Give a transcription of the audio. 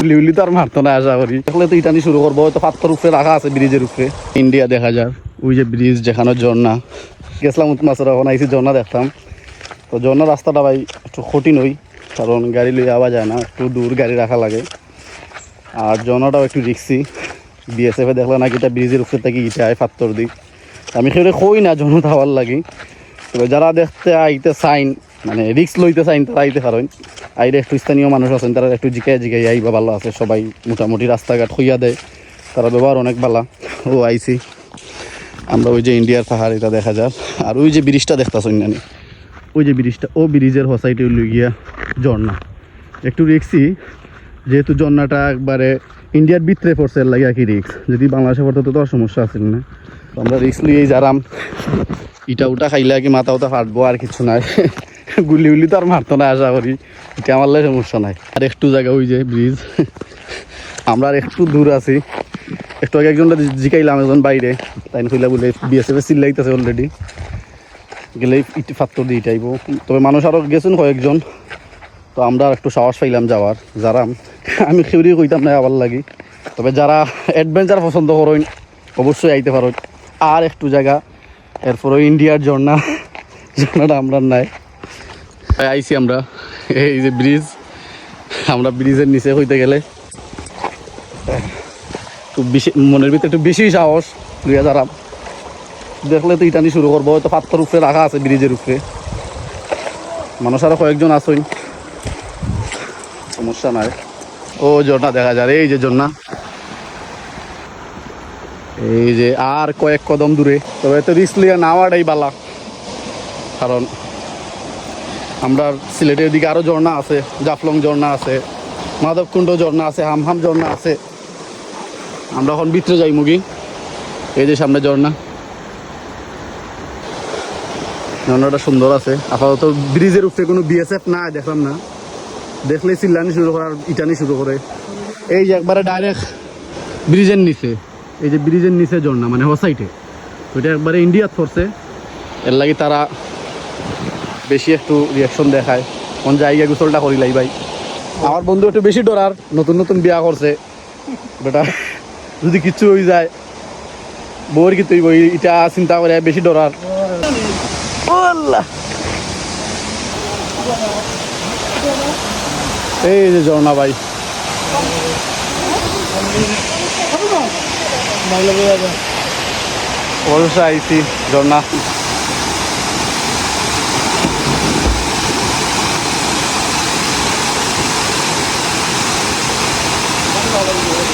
গুলি উলি তো আর মারতো না, আশা করি। দেখলে তো ইটানি শুরু করব, হয়তো পাত্তর উপরে রাখা আছে ব্রিজের উপরে। ইন্ডিয়া দেখা যায় ওই যে ব্রিজ যেখানে ঝর্ণা। গেছিলাম মাছের এখন, আইসি ঝর্ণা দেখতাম। তো ঝর্ণা রাস্তাটা ভাই একটু কঠিন হই কারণ গাড়ি লইয়া আওয়া যায় না, একটু দূর গাড়ি রাখা লাগে। আর ঝর্ণাটাও একটু রিক্সি বিএসএফে দেখলে নাকি এটা ব্রিজের উপরে থেকে ইটা আয় পাত্তর দিক আমি সেটা কই না, ঝর্ণা হওয়ার লাগি। তবে যারা দেখতে আইতে চাইন মানে রিক্স লইতে চাইন তারা আইতে পারেন। আইরে একটু স্থানীয় মানুষ আছেন, তারা একটু জিকাই জিকাই আইবা ভালো আছে। সবাই মোটামুটি রাস্তাঘাট হইয়া দেয়। তারা ব্যবহার অনেক ভালো। ও আইসি আমরা ওই যে ইন্ডিয়ার পাহাড়, এটা দেখা যায় আর ওই যে ব্রিজটা দেখতেছেন নানি? ওই যে ব্রিজটা, ও ব্রিজের হসাইটে গিয়া ঝর্ণা। একটু রিক্সি যেহেতু ঝর্ণাটা একবারে ইন্ডিয়ার ভিতরে পড়ছে লাগে আর কি রিক্স যদি বাংলাদেশে পড়তো, তো আর সমস্যা আছে না। আমরা রিক্স লিয়েই যারাম। ইটা উটা খাইলে আর কি মাথা উঠা ফাটবো, আর কিছু নাই। গুলি উলি তো আর মারতো না, আশা করি। এটা আমার লাগে সমস্যা নাই। আর একটু জায়গা ওই যে ব্রিজ আমরা আর একটু দূর আছি। একটু আগে একজনটা জিকাইলাম, একজন বাইরে। তাই কইলা বলে বিএসএফ চিল্লাইতেছে অলরেডি গেলে ইটি ফাত্তর দিয়ে ইটাইব। তবে মানুষ আরও গেছেন কয়েকজন। তো আমরা আর একটু সাহস পাইলাম যাওয়ার। যারা আমি খেউরি কইতাম না আবার লাগি। তবে যারা অ্যাডভেঞ্চার পছন্দ করেন, অবশ্যই আইতে পারেন। আর একটু জায়গা। এরপরে ইন্ডিয়ার ঝর্ণা। ঝর্ণাটা আমরা নাই। আইছি আমরা। এই যে ব্রিজ আমরা ব্রিজের নিচে হইতে গেলে একটু বেশি মনের ভিতরে একটু বেশি সাহস লইয়া যারা দেখলে তো ইটানি শুরু করব, হয়তো পাত্তর উপরে রাখা আছে ব্রিজের উপরে। মানুষ আরও কয়েকজন আসুন সমস্যা নাই। ও, ঝর্ণা দেখা যায় এই যে ঝর্ণা। এই যে আর কয়েক কদম দূরে। তবে তো রিস্ক লিয়া নাওয়াটাই বালা। কারণ আমরা সিলেটের দিকে আরও ঝর্ণা আছে, জাফলং ঝর্ণা আছে, মাধবকুণ্ড ঝর্ণা আছে, হামহাম ঝর্ণা আছে। আমরা এখন ভিতরে যাই, মুগি। এই যে সামনে ঝর্ণা। ঝর্ণাটা সুন্দর আছে। আপাতত ব্রিজের উপরে কোনো বিএসএফ না দেখলাম না। দেখলেই চিল্লানি শুরু করার, ইটানি শুরু করে। এই যে একবারে ডাইরেক্ট ব্রিজের নিচে। এই যে ব্রিজের নিচে ঝর্ণা মানে হোসাইটে ওইটা একবারে ইন্ডিয়াত পড়ছে। এর লাগে তারা বেশি একটু রিয়াকশন দেখায়। কোন জায়গায় গোসলটা করিলাই ভাই। আমার বন্ধু একটু বেশি ডরার নতুন নতুন বিয়া করছে। বেটা যদি কিচ্ছু হয়ে যায় বউর কি তুই এটা চিন্তা করে বেশি ডরার। এই যে ঝর্ণা ভাই। অবশ্যই আইসি ঝর্ণা